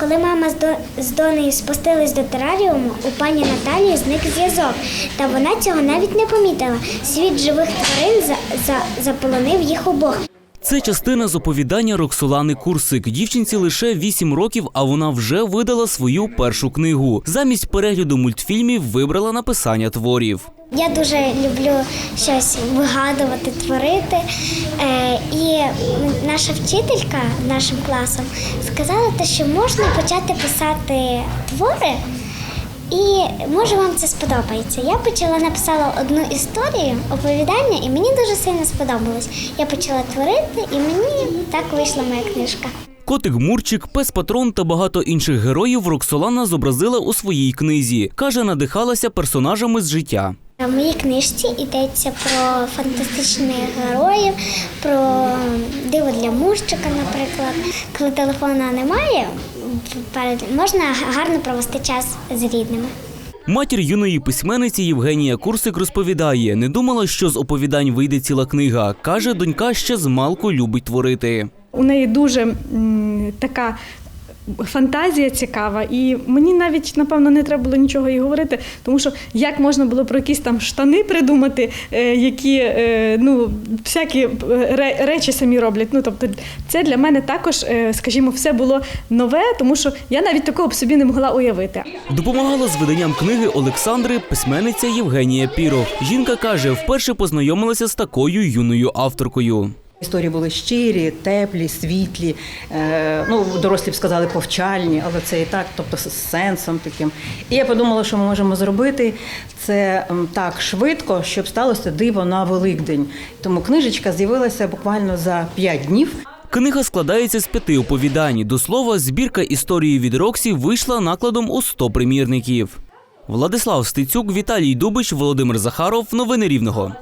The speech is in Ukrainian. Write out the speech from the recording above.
Коли мама з, до- з Донею спустились до тераріуму, у пані Наталії зник зв'язок, та вона цього навіть не помітила. Світ живих тварин за, за, заполонив їх обох. Це частина з оповідання Роксолани Курсик. Дівчинці лише 8 років, а вона вже видала свою першу книгу. Замість перегляду мультфільмів вибрала написання творів. Я дуже люблю щось вигадувати, творити. Е, і наша вчителька нашим класом сказала, що можна почати писати твори, і може вам це сподобається. Я почала написала одну історію, оповідання, і мені дуже сильно сподобалось. Я почала творити, і мені так вийшла моя книжка. Котик Мурчик, пес Патрон та багато інших героїв Роксолана зобразила у своїй книзі. Каже, надихалася персонажами з життя. В моїй книжці йдеться про фантастичних героїв, про диво для мурчика, наприклад. Коли телефона немає, можна гарно провести час з рідними. Матір юної письменниці Євгенія Курсик розповідає, не думала, що з оповідань вийде ціла книга. Каже, донька ще з малку любить творити. У неї дуже така фантазія цікава, і мені навіть напевно не треба було нічого їй говорити, тому що як можна було про якісь там штани придумати, е, які е, ну всякі е, ре- речі самі роблять. Ну тобто, це для мене також, скажімо, все було нове, тому що я навіть такого б собі не могла уявити. Допомагала з виданням книги Олександри письменниця Євгенія Пірох. Жінка каже, вперше познайомилася з такою юною авторкою. Історії були щирі, теплі, світлі. Е, ну, дорослі б сказали повчальні, але це і так, тобто з сенсом таким. І я подумала, що ми можемо зробити це так швидко, щоб сталося диво на Великдень. Тому книжечка з'явилася буквально за п'ять днів. Книга складається з п'яти оповідань. До слова, збірка історії від Роксі вийшла накладом у 100 примірників. Владислав Стецюк, Віталій Дубич, Володимир Захаров. Новини Рівного.